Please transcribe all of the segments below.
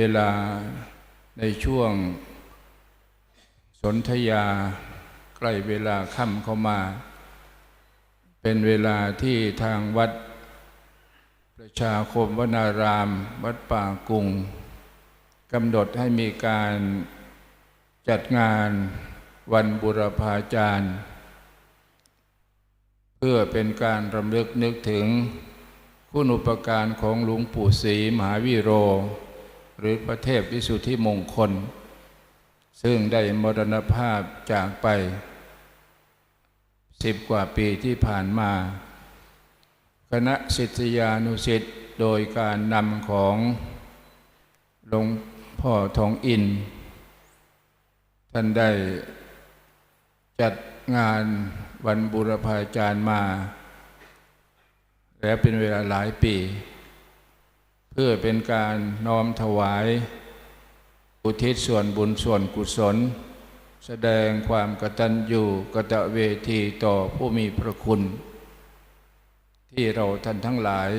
เวลาในช่วงสนธยา ใกล้เวลาค่ำเข้ามา เป็นเวลาที่ทางวัด ประชาคมวนาราม วัดป่ากุงกำหนดให้มีการจัดงานวันบุรพาจารย์ เพื่อเป็นการรำลึกนึกถึงคุณอุปการของหลวงปู่ศรีมหาวิโร หรือพระเทพวิสุทธิมงคล ซึ่งได้มรณภาพจากไปสิบกว่าปีที่ผ่านมา คณะศิษยานุศิษย์โดยการนำของหลวงพ่อทองอิน ท่านได้จัดงานวันบุรพาจารย์มา แล้วเป็นเวลาหลายปี พื่อเป็นการน้อมถวาย อุทิศส่วนบุญส่วนกุศล แสดงความกตัญญูกตเวทีต่อผู้มีพระคุณ ที่เราท่านทั้งหลาย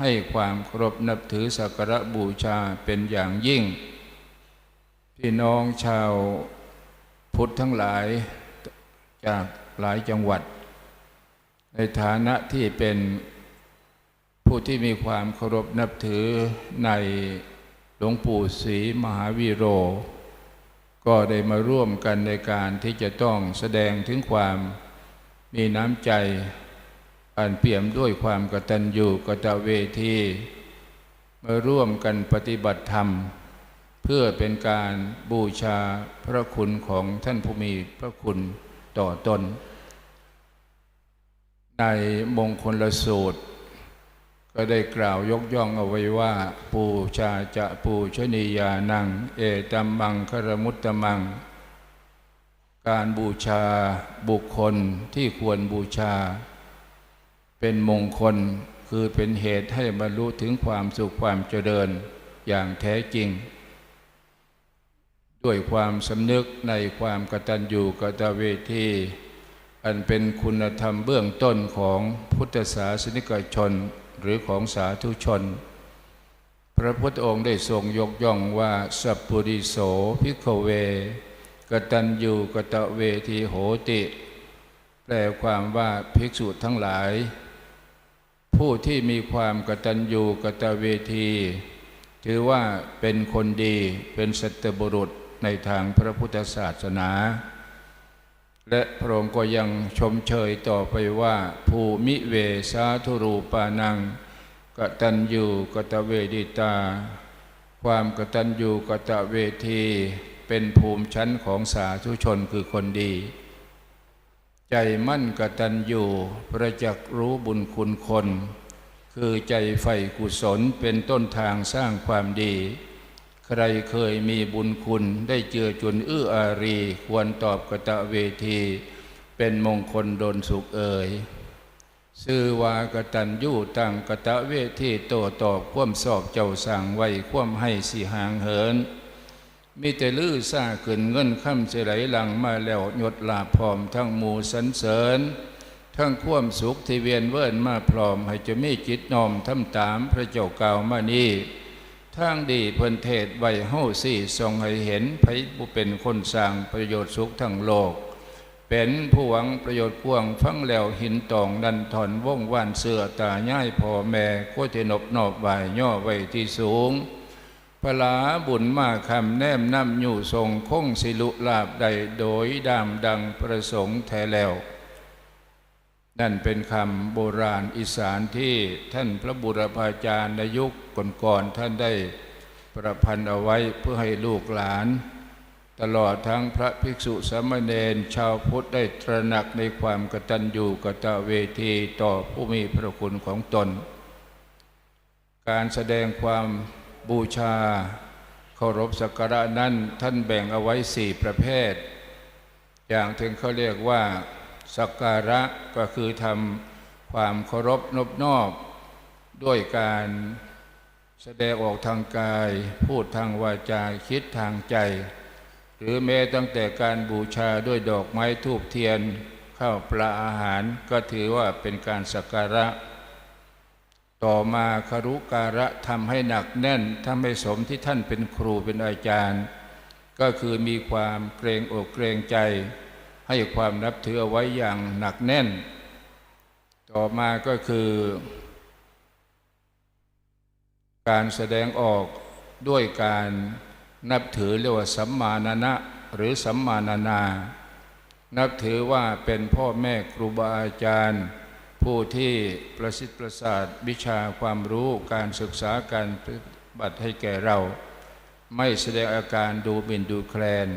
ให้ความเคารพนับถือสักการะบูชาเป็นอย่างยิ่ง พี่น้องชาวพุทธทั้งหลายจากหลายจังหวัด ในฐานะที่เป็น ผู้ที่มีความเคารพนับถือในหลวงปู่ศรีมหาวีโร ก็ได้มาร่วมกันในการที่จะต้องแสดงถึงความมีน้ำใจอันเปี่ยมด้วยความกตัญญูกตเวทีมาร่วมกันปฏิบัติธรรม เพื่อเป็นการบูชาพระคุณของท่านผู้มีพระคุณต่อตน ในมงคลสูตร ก็ได้กล่าวยกย่องเอาไว้ว่า ปูชาจะปูชนียานัง เอตัมมังคารมุตตมัง การบูชาบุคคลที่ควรบูชา เป็นมงคลคือเป็นเหตุให้บรรลุถึงความสุขความเจริญอย่างแท้จริง ด้วยความสำนึกในความกตัญญูกตเวทีอันเป็นคุณธรรมเบื้องต้นของพุทธศาสนิกชน หรือของสาธุชน พระพุทธองค์ได้ทรงยกย่องว่า สัพพุริโสพิกเว กตัญญูกตเวทีโหติ แปลความว่าภิกษุทั้งหลาย ผู้ที่มีความกตัญญูกตเวที ถือว่าเป็นคนดีเป็นสัตบุรุษในทางพระพุทธศาสนา และพระองค์ก็ยังชมเชยต่อไปว่า ภูมิเวสาธุรูปานังกตัญญูกตเวดิตา ความกตัญญูกตเวที เป็นภูมิชั้นของสาธุชนคือคนดี ใจมั่นกตัญญูประจักรู้บุญคุณคน คือใจใฝ่กุศลเป็นต้นทางสร้างความดี ใครเคยมีบุญคุณได้เจือจุนอื้ออารี ควรตอบกตะเวที เป็นมงคลดลสุขเอ่ยซื่อวากตัญญูตั้งกตะเวทีโตตอบคว่มสอบเจ้าสั่งไว้คว่มให้สีหางเหิน มีแต่ลื้อซาขึ้นเงินค่ำเสไหลหลังมาแล้วหยดลาพร้อมทั้งหมูสันเสริญ ทั้งความสุขที่เวียนเวินมาพร้อมให้จะมีจิตนอมทำตามพระเจ้าเก่ามานี่ ทางดีเพิ่นเทศไว้เฮาสี่ทรงให้เห็นไผผู้เป็นคนสร้างประโยชน์สุขทั้งโลก เป็นผู้หวังประโยชน์กวงฟังแล้วหินตองดันถอนว่องว่านเสือตาย่ายพ่อแม่โคเทนบนอบไหวย่อไว้ที่สูงพลาบุญมาคำแนมนำอยู่ทรงคงสิลุลาบใดโดยดามดังประสงค์แท้แล้ว นั่นเป็นคำโบราณอีสานที่ท่านพระบุรพาจารย์ในยุคก่อนๆท่านได้ประพันธ์เอาไว้เพื่อให้ลูกหลาน ตลอดทั้งพระภิกษุสามเณรชาวพุทธได้ตระหนักในความกตัญญูกตเวทีต่อผู้มีพระคุณของตน การแสดงความบูชาเคารพสักการะนั้นท่านแบ่งเอาไว้สี่ประเภท อย่างถึงเขาเรียกว่า สักการะก็คือทำความเคารพนบนอบ ด้วยการแสดงออกทางกาย พูดทางวาจาคิดทางใจ หรือแม้ตั้งแต่การบูชาด้วยดอกไม้ทูบเทียน ข้าวปลาอาหารก็ถือว่าเป็นการสักการะ ต่อมาคารุการะทำให้หนักแน่นทำให้สมที่ท่านเป็นครูเป็นอาจารย์ ก็คือมีความเกรงอกเกรงใจ ให้ความนับถือเอาไว้อย่างหนักแน่น ต่อมาก็คือ การแสดงออกด้วยการนับถือเรียกว่าสัมมานนะหรือสัมมานานา นับถือว่าเป็นพ่อแม่ครูบาอาจารย์ ผู้ที่ประสิทธิ์ประสาทวิชาความรู้การศึกษาการปฏิบัติให้แก่เรา ไม่แสดงอาการดูหมิ่นดูแคลน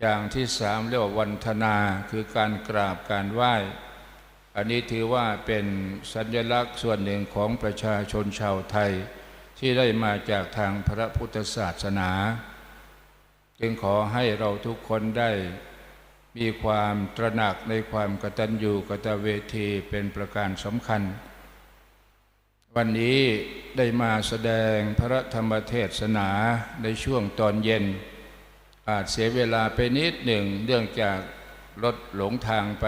อย่างที่สามเรียกว่าวันธนาคือการกราบการไหว้ อันนี้ถือว่าเป็นสัญลักษณ์ส่วนหนึ่งของประชาชนชาวไทย ที่ได้มาจากทางพระพุทธศาสนา จึงขอให้เราทุกคนได้มีความตระหนักในความกตัญญูกตเวทีเป็นประการสำคัญ วันนี้ได้มาแสดงพระธรรมเทศนาในช่วงตอนเย็น อาจเสียเวลาไปนิดหนึ่งเนื่องจากรถหลงทางไป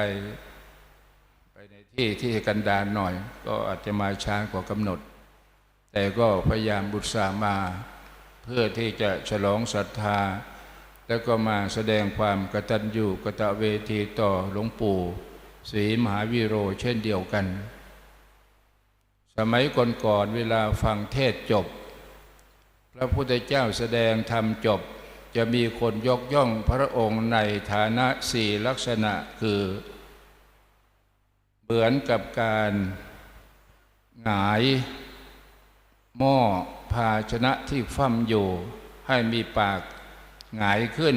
ไปในที่ที่กันดารหน่อย ก็อาจจะมาช้ากว่ากำหนด แต่ก็พยายามบุษามา เพื่อที่จะฉลองศรัทธา แล้วก็มาแสดงความกตัญญูกตเวทีต่อหลวงปู่ศรีมหาวิโรเช่นเดียวกัน สมัยก่อนๆเวลาฟังเทศจบ พระพุทธเจ้าแสดงธรรมจบ จะมีคนยกย่องพระองค์ในฐานะสี่ลักษณะคือ เหมือนกับการหงายหม้อภาชนะที่ฟั่มอยู่ ให้มีปากหงายขึ้น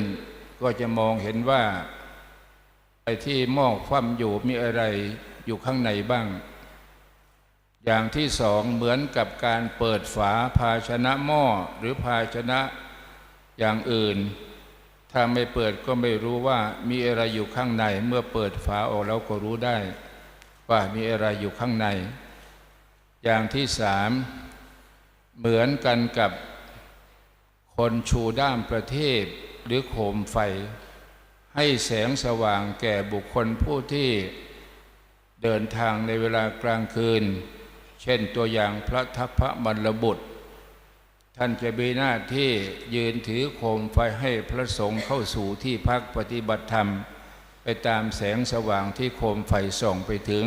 ก็จะมองเห็นว่าไอ้ที่หม้อฟั่มอยู่มีอะไรอยู่ข้างในบ้าง อย่างที่สองเหมือนกับการเปิดฝาภาชนะหม้อหรือภาชนะ อย่างอื่น ถ้าไม่เปิดก็ไม่รู้ว่ามีอะไรอยู่ข้างใน เมื่อเปิดฝาออกแล้วก็รู้ได้ ว่ามีอะไรอยู่ข้างใน อย่างที่สามเหมือนกันกับคนชูด้ามประทีปหรือโคมไฟ ให้แสงสว่างแก่บุคคลผู้ที่เดินทางในเวลากลางคืน เช่นตัวอย่างพระทัพพระบรรบุตร ท่านจะมีหน้าที่ยืนถือโคมไฟให้พระสงฆ์เข้าสู่ที่พักปฏิบัติธรรม ไปตามแสงสว่างที่โคมไฟส่องไปถึง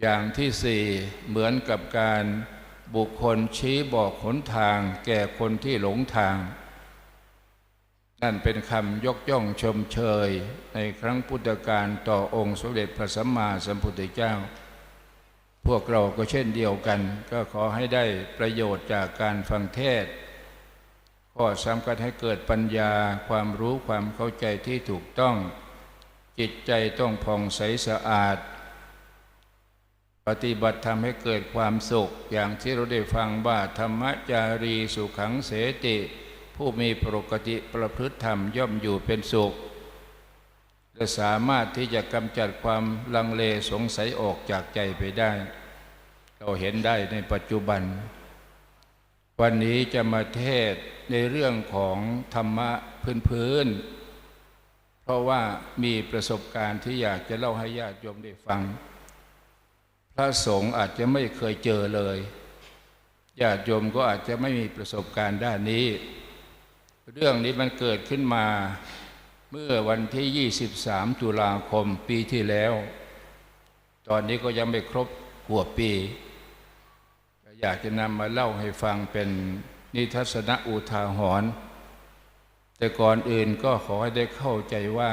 อย่างที่สี่เหมือนกับการบุคคลชี้บอกหนทางแก่คนที่หลงทาง นั่นเป็นคำยกย่องชมเชยในครั้งพุทธกาลต่อองค์สมเด็จพระสัมมาสัมพุทธเจ้า พวกเราก็เช่นเดียวกัน ก็ขอให้ได้ประโยชน์จากการฟังเทศข้อสำคัญให้เกิดปัญญาความรู้ความเข้าใจที่ถูกต้อง จิตใจต้องผ่องใสสะอาด ปฏิบัติทำให้เกิดความสุข อย่างที่เราได้ฟังว่าธรรมจารีสุขังเสติ ผู้มีปกติประพฤติธรรมย่อมอยู่เป็นสุข และสามารถที่จะกำจัดความลังเลสงสัยออกจากใจไปได้ เราเห็นได้ในปัจจุบัน วันนี้จะมาเทศในเรื่องของธรรมะพื้นๆ เพราะว่ามีประสบการณ์ที่อยากจะเล่าให้ญาติโยมได้ฟัง พระสงฆ์อาจจะไม่เคยเจอเลยญาติโยมก็อาจจะไม่มีประสบการณ์ด้านนี้ เรื่องนี้มันเกิดขึ้นมา เมื่อวันที่ 23 ตุลาคมปีที่แล้ว ตอนนี้ก็ยังไม่ครบหัวปี อยากจะนำมาเล่าให้ฟังเป็นนิทัศนอุทาหรณ์แต่ก่อนอื่นก็ขอให้ได้เข้าใจว่า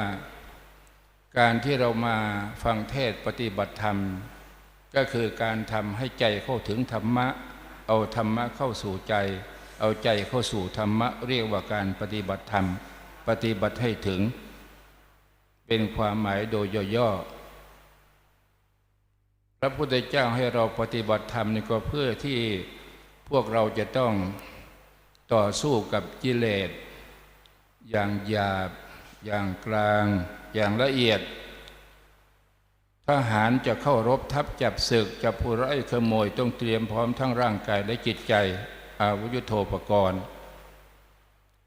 การที่เรามาฟังเทศปฏิบัติธรรม ก็คือการทำให้ใจเข้าถึงธรรมะ เอาธรรมะเข้าสู่ใจ เอาใจเข้าสู่ธรรมะเรียกว่าการปฏิบัติธรรม ปฏิบัติให้ถึง เป็นความหมายโดยย่อๆ พระพุทธเจ้าให้เราปฏิบัติธรรมนี่ก็เพื่อที่พวกเราจะต้องต่อสู้กับกิเลส อย่างหยาบ อย่างกลาง อย่างละเอียด ทหารจะเข้ารบทัพจับศึกจับผู้ร้ายขโมยต้องเตรียมพร้อมทั้งร่างกายและจิตใจ อาวุธโทปกรณ์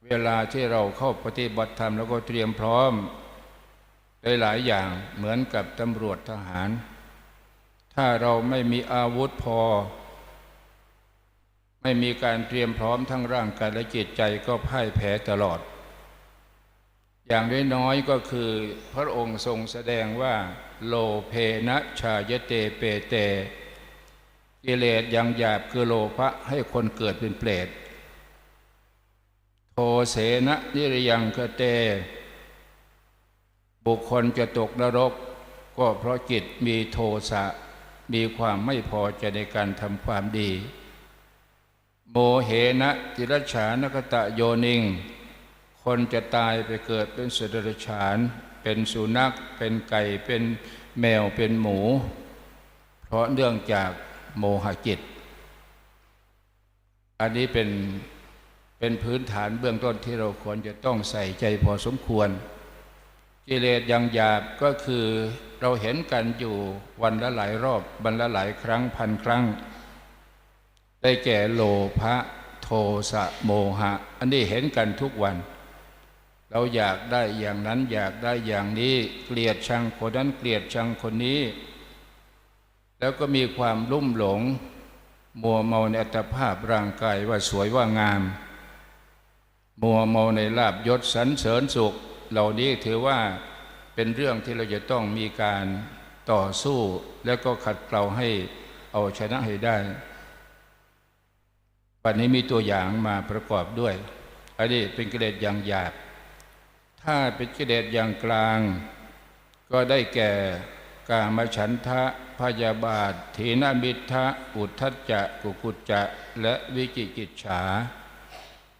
เวลาที่เราเข้าปฏิบัติธรรมแล้วก็เตรียมพร้อมได้หลายอย่างเหมือนกับตำรวจทหาร ถ้าเราไม่มีอาวุธพอ ไม่มีการเตรียมพร้อมทั้งร่างกายและจิตใจก็พ่ายแพ้ตลอด อย่างน้อยๆก็คือพระองค์ทรงแสดงว่า โลเพนะชายเตเปเตกิเลสยังหยาบคือโลภะให้คนเกิดเป็นเปรต โทเสนะนิรยังกเต บุคคลจะตกนรก ก็เพราะจิตมีโทสะ มีความไม่พอใจในการทำความดี โมเหนะติรฉานกตะโยนิง คนจะตายไปเกิดเป็นสัตว์เดรฉาน เป็นสุนัข เป็นไก่ เป็นแมว เป็นหมู เพราะเนื่องจากโมหจิต อันนี้เป็น เป็นพื้นฐานเบื้องต้นที่เราควรจะต้องใส่ใจพอสมควร กิเลสอย่างหยาบก็คือเราเห็นกันอยู่วันละหลายรอบวันละหลายครั้งพันครั้ง ได้แก่โลภะโทสะโมหะ อันนี้เห็นกันทุกวัน เราอยากได้อย่างนั้นอยากได้อย่างนี้เกลียดชังคนนั้นเกลียดชังคนนี้ แล้วก็มีความลุ่มหลง มัวเมาในอัตภาพร่างกายว่าสวยว่างาม มัวเมาในลาบยศสรรเสริญสุข เหล่านี้ถือว่าเป็นเรื่องที่เราจะต้องมีการต่อสู้ แล้วก็ขัดเกลาให้เอาชนะให้ได้ปัจนี้มีตัวอย่างมาประกอบด้วย อันนี้เป็นกิเลสอย่างหยาบ ถ้าเป็นกิเลสอย่างกลาง ก็ได้แก่กามฉันทะพยาบาทถีนามิทะอุทธัจจะกุกุจจะ และวิจิกิจฉา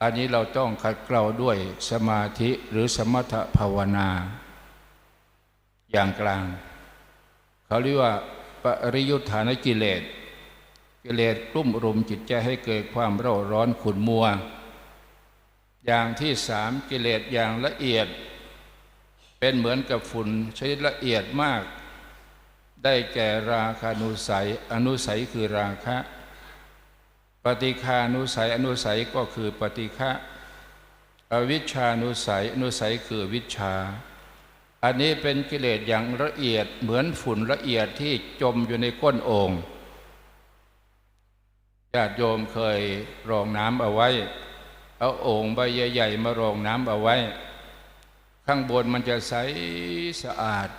อันนี้เราต้องขัดเกลาด้วยสมาธิหรือสมถภาวนา อย่างกลาง เขาเรียกว่าปริยุทธานกิเลส กิเลสกลุ่มรุมจิตใจให้เกิดความเร่าร้อนขุ่นมัว อย่างที่สามกิเลสอย่างละเอียด เป็นเหมือนกับฝุ่นชนิดละเอียดมาก ได้แก่ราคานุสัย อนุสัยคือราคะ ปฏิคานุสัยอนุสัยก็คือปฏิฆะอวิชชานุสัยอนุสัยคือวิชา อันนี้เป็นกิเลสอย่างละเอียดเหมือนฝุ่นละเอียดที่จมอยู่ในก้นโอ่งญาติโยมเคยรองน้ำเอาไว้ เอาโอ่งใบใหญ่ๆมารองน้ำเอาไว้ ข้างบนมันจะใสสะอาด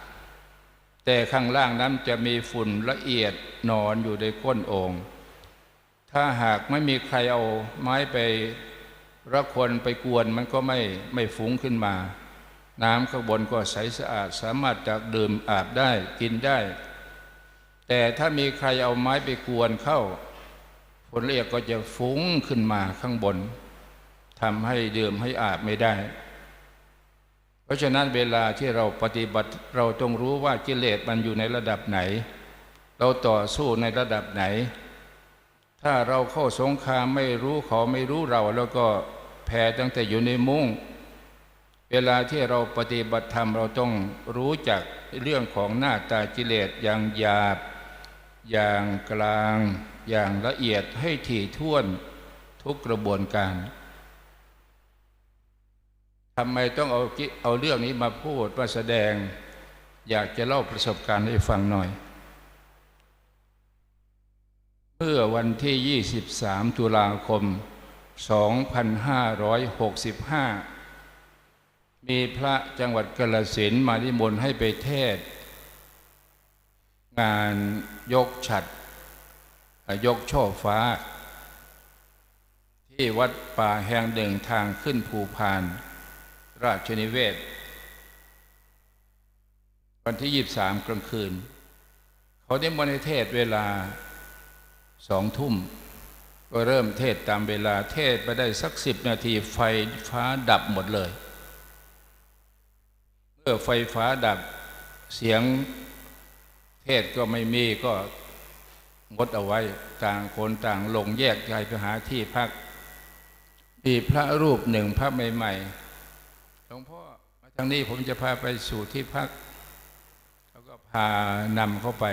แต่ข้างล่างนั้นจะมีฝุ่นละเอียดนอนอยู่ในก้นโอ่ง ถ้าหากไม่มีใครเอาไม้ไประคนไปกวนมันก็ไม่ไม่ฟุ้งขึ้นมา น้ำข้างบนก็ใสสะอาดสามารถจะดื่มอาบได้กินได้ แต่ถ้ามีใครเอาไม้ไปกวนเข้าผลเอียดก็จะฟุ้งขึ้นมาข้างบนทำให้ดื่มให้อาบไม่ได้ เพราะฉะนั้นเวลาที่เราปฏิบัติเราต้องรู้ว่ากิเลสมันอยู่ในระดับไหน เราต่อสู้ในระดับไหน ถ้าเราเข้าสงครามไม่รู้ขอไม่รู้เรา แล้วก็แพ้ตั้งแต่อยู่ในมุง้งเวลาที่เราปฏิบัติธรรมเราต้องรู้จักเรื่องของหน้าตากิเลสอย่างหยาบ อย่างกลาง อย่างละเอียดให้ถี่ถ้วนทุกกระบวนการทำไมต้องเอาเอาเรื่องนี้มาพูดมาแสดง อยากจะเล่าประสบการณ์ให้ฟังหน่อย เมื่อวันที่ 23 ตุลาคม 2565 มีพระจังหวัดกาลสินมานิมนต์ให้ไปเทศ งานยกฉัดยกช่อฟ้า ที่วัดป่าแห่งหนึ่งทางขึ้นภูพาน ราชนิเวศ วันที่ยี่สามกลางคืน เขาได้มนเทศเวลา สองทุ่ม ก็เริ่มเทศตามเวลาเทศไปได้สักสิบนาทีไฟฟ้าดับหมดเลย เมื่อไฟฟ้าดับเสียงเทศก็ไม่มีก็งดเอาไว้ต่างคนต่างลงแยกใจไปหาที่พักมีพระรูปหนึ่งพระใหม่ๆหลวงพ่อมาทางนี้ผมจะพาไปสู่ที่พัก แล้วก็พานำเข้าไป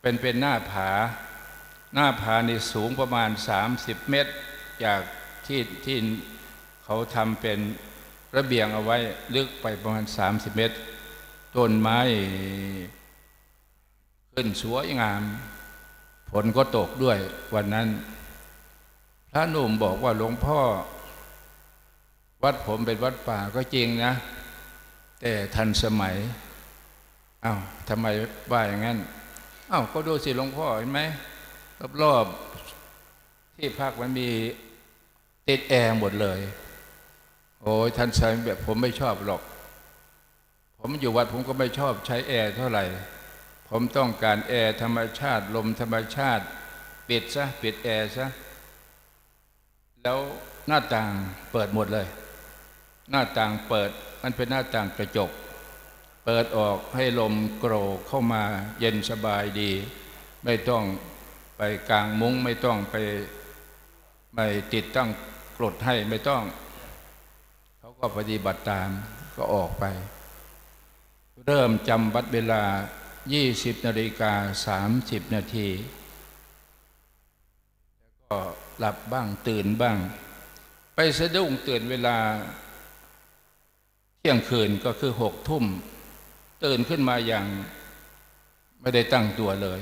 เป็นเป็นหน้าผา หน้าผานี่สูงประมาณ 30 เมตร จากที่ที่เขาทำเป็นระเบียงเอาไว้ลึกไปประมาณ 30 เมตร ต้นไม้ขึ้นสวยงามฝนก็ตกด้วยวันนั้น พระหนุ่มบอกว่าหลวงพ่อ วัดผมเป็นวัดป่าก็จริงนะ แต่ทันสมัยอา้าวทำไมว่าอย่างนั้นอา้าวก็ดูสิหลวงพ่อเห็นไหม รอบๆที่พักมันมีติดแอร์หมดเลย โอ้ยท่านใช้แบบผมไม่ชอบหรอก ผมอยู่วัดผมก็ไม่ชอบใช้แอร์เท่าไหร่ ผมต้องการแอร์ธรรมชาติ ลมธรรมชาติ ปิดซะปิดแอร์ซะ แล้วหน้าต่างเปิดหมดเลย หน้าต่างเปิดมันเป็นหน้าต่างกระจก เปิดออกให้ลมโกรกเข้ามาเย็นสบายดี ไม่ต้อง ไปกลางมุ้งไม่ต้องไปไม่ติดตั้งกรดให้ไม่ต้อง เขาก็ปฏิบัติตามก็ออกไป เริ่มจำวัดเวลา 20นาฬิกา30 นาที แล้วก็หลับบ้างตื่นบ้าง ไปสะดุ้งตื่นเวลา เที่ยงคืนก็คือหกทุ่ม ตื่นขึ้นมาอย่างไม่ได้ตั้งตัวเลย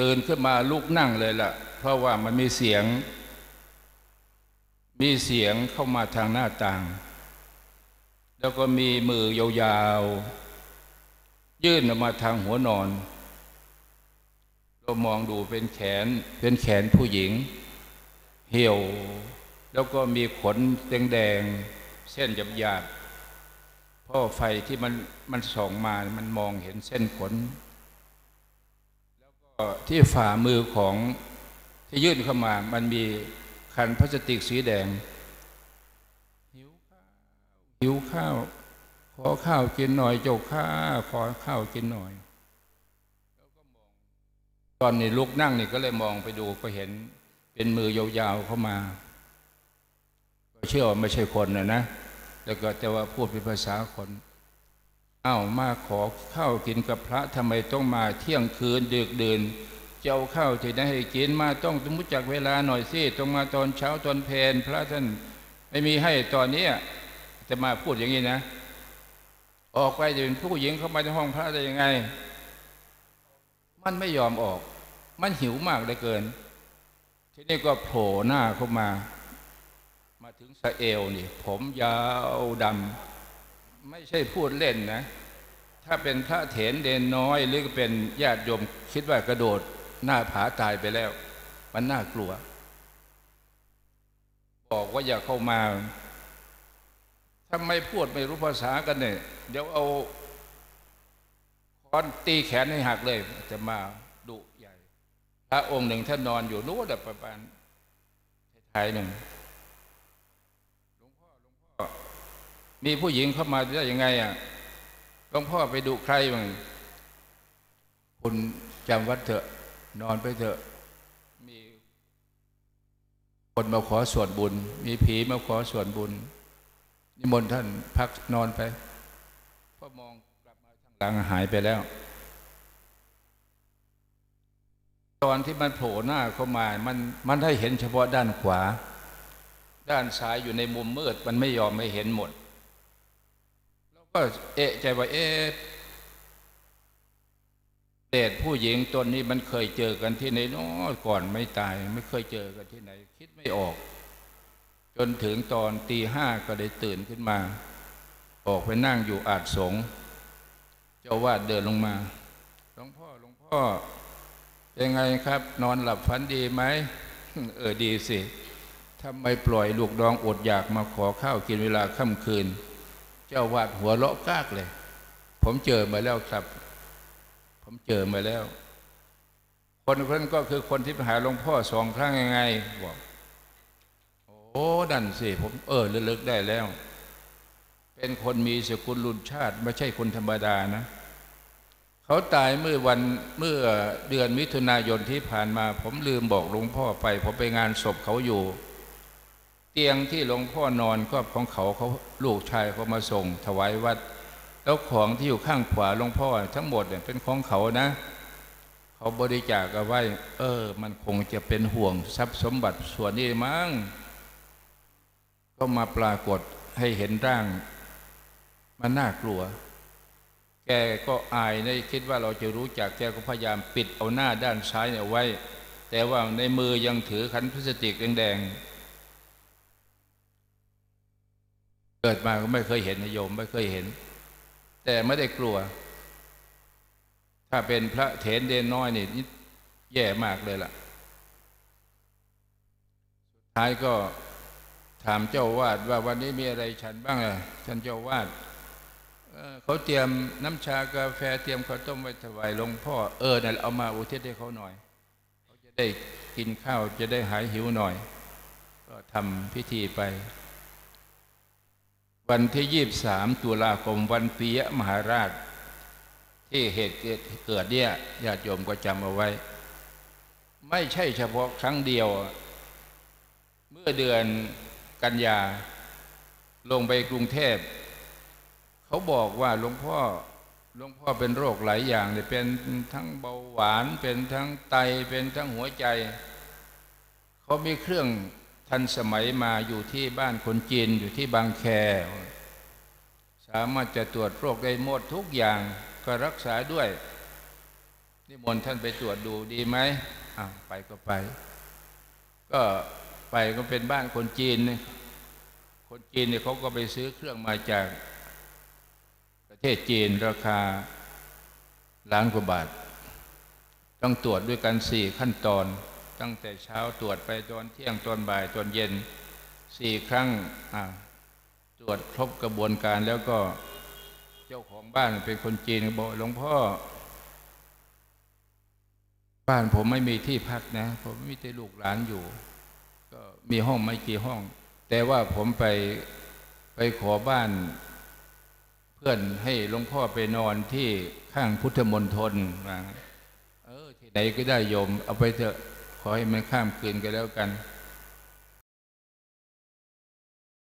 ตื่นขึ้นมาลุกนั่งเลยล่ะ เพราะว่ามันมีเสียง มีเสียงเข้ามาทางหน้าต่าง แล้วก็มีมือยาวๆ ยื่นออกมาทางหัวนอน เรามองดูเป็นแขนเป็นแขนผู้หญิง เหี่ยว แล้วก็มีขนแดงๆ เส้นหยาบๆเพราะไฟที่มันมันส่องมา มันมองเห็นเส้นขน ที่ฝ่ามือของที่ยื่นเข้ามา มันมีคันพลาสติกสีแดง หิวข้าวหิวข้าว ขอข้าวกินหน่อยเจ้าข้าขอข้าวกินหน่อยแล้วก็มองตอนนี้ลุกนั่งนี่ก็เลยมองไปดูก็เห็นเป็นมือยาวๆเข้ามา ก็เชื่อว่าไม่ใช่คนนะนะแล้วก็แต่ว่าพูดเป็นภาษาคน เอ้ามาขอข้าวกินกับพระทำไมต้องมาเที่ยงคืนดึกดื่นเจ้าข้าวที่ได้ให้กินมาต้องต้องรู้จักเวลาหน่อยสิต้องมาตอนเช้าตอนเพลนพระท่านไม่มีให้ตอนนี้จะมาพูดอย่างนี้นะ ออกไปจะเป็นผู้หญิงเข้ามาในห้องพระได้ยังไง มันไม่ยอมออก มันหิวมากเหลือเกิน ทีนี้ก็โผล่หน้าเข้ามา มาถึงสะเอวนี่ ผมยาวดำ ไม่ใช่พูดเล่นนะ ถ้าเป็นพระเถรเดนน้อยหรือเป็นญาติโยมคิดว่ากระโดดหน้าผาตายไปแล้ว มันน่ากลัว บอกว่าอย่าเข้ามาถ้าไม่พูดไม่รู้ภาษากันเนี่ย เดี๋ยวเอาค้อนตีแขนให้หักเลย จะมาดุใหญ่ พระองค์หนึ่งท่านนอนอยู่นู้นแบบประมาณท้ายหนึ่ง มีผู้หญิงเข้ามาได้ยังไงอะหลวงพ่อไปดุใครบ้างคุณจำวัดเถอะ นอนไปเถอะ มีคนมาขอส่วนบุญ มีผีมาขอส่วนบุญ นิมนต์ท่านพักนอนไปพอมองกลับมาทางหลังหายไปแล้ว ตอนที่มันโผล่หน้าเข้ามา มันมันได้เห็นเฉพาะด้านขวา ด้านซ้ายอยู่ในมุมมืด มันไม่ยอมไม่เห็นหมด ก็เอะใจว่าเอ๊ะเดชผู้หญิงตนนี้มันเคยเจอกันที่ไหนน้อก่อนไม่ตาย ไม่เคยเจอกันที่ไหน คิดไม่ออก จนถึงตอนตีห้าก็ได้ตื่นขึ้นมา ออกไปนั่งอยู่อาจสงเจ้าวาดเดินลงมาหลวงพ่อหลวงพ่อเป็นไงครับ นอนหลับฝันดีไหมเออดีสิทำไมปล่อยลูกดองอดอยากมาขอข้าวกินเวลาค่ำคืน เจ้าวาดหัวเลาะกากเลย ผมเจอมาแล้วครับ ผมเจอมาแล้ว คนคนนั้นก็คือคนที่ไปหาหลวงพ่อสองครั้งยังไงบอกโอ้ดันสิผมเออเลิกได้แล้ว เป็นคนมีสกุลลุนชาติ ไม่ใช่คนธรรมดานะ เขาตายเมื่อวันเมื่อเดือนมิถุนายนที่ผ่านมา ผมลืมบอกหลวงพ่อไป ผมไปงานศพเขาอยู่ เตียงที่หลวงพ่อนอนก็ของเขาเขาลูกชายเขามาส่งถวายวัด แล้วของที่อยู่ข้างขวาหลวงพ่อทั้งหมดเนี่ยเป็นของเขานะ เขาบริจาคเอาไว้ เออ มันคงจะเป็นห่วงทรัพย์สมบัติส่วนนี้มั้งก็มาปรากฏให้เห็นร่าง มันน่ากลัว แกก็อายในคิดว่าเราจะรู้จักแกก็พยายามปิดเอาหน้าด้านซ้ายเนี่ยไว้ แต่ว่าในมือยังถือขันพลาสติกแดงๆ เกิดมาก็ไม่เคยเห็นนโยมไม่เคยเห็น แต่ไม่ได้กลัว ถ้าเป็นพระเถรเดนน้อยนี่แย่มากเลยล่ะ สุดท้ายก็ถามเจ้าวาดว่าวันนี้มีอะไรฉันบ้างอะท่านเจ้าวาดเเขาเตรียมน้ำชากาแฟเตรียมข้าวต้มไว้ถวายหลวงพ่อเออนั่นเอามาอุทิศให้เขาหน่อย เขาจะได้กินข้าวจะได้หายหิวหน่อย ก็ทำพิธีไป วันที่ยี่สามตุลาคมวันปียมหาราช ที่เหตุเกิดเกิดเนี่ยญาติโยมก็จำเอาไว้ ไม่ใช่เฉพาะครั้งเดียว เมื่อเดือนกันยา ลงไปกรุงเทพ เขาบอกว่าหลวงพ่อหลวงพ่อเป็นโรคหลายอย่างเนี่ยเป็นทั้งเบาหวาน เป็นทั้งไตเป็นทั้งหัวใจ เขามีเครื่อง ทันสมัยมาอยู่ที่บ้านคนจีนอยู่ที่บางแค สามารถจะตรวจโรคได้หมดทุกอย่างก็รักษาด้วยนิมนต์ท่านไปตรวจดูดีไหมอะไปก็ไป ก็ไปก็เป็นบ้านคนจีนนี่คนจีนเนี่ยเขาก็ไปซื้อเครื่องมาจาก ประเทศจีนราคาล้านกว่าบาท ต้องตรวจด้วยกันสี่ขั้นตอน ตั้งแต่เช้าตรวจไปตอนเที่ยงตอนบ่ายตอนเย็นสี่ครั้งตรวจครบกระบวนการแล้วก็เจ้าของบ้านเป็นคนจีนบอกหลวงพ่อ บ้านผมไม่มีที่พักนะ ผมมีแต่ลูกหลานอยู่ ก็มีห้องไม่กี่ห้อง แต่ว่าผมไปไปขอบ้านเพื่อนให้หลวงพ่อไปนอนที่ข้างพุทธมณฑลว่าเออที่ไหนก็ได้โยม เอาไปเถอะ ขอให้มันข้ามคืนกันแล้วกัน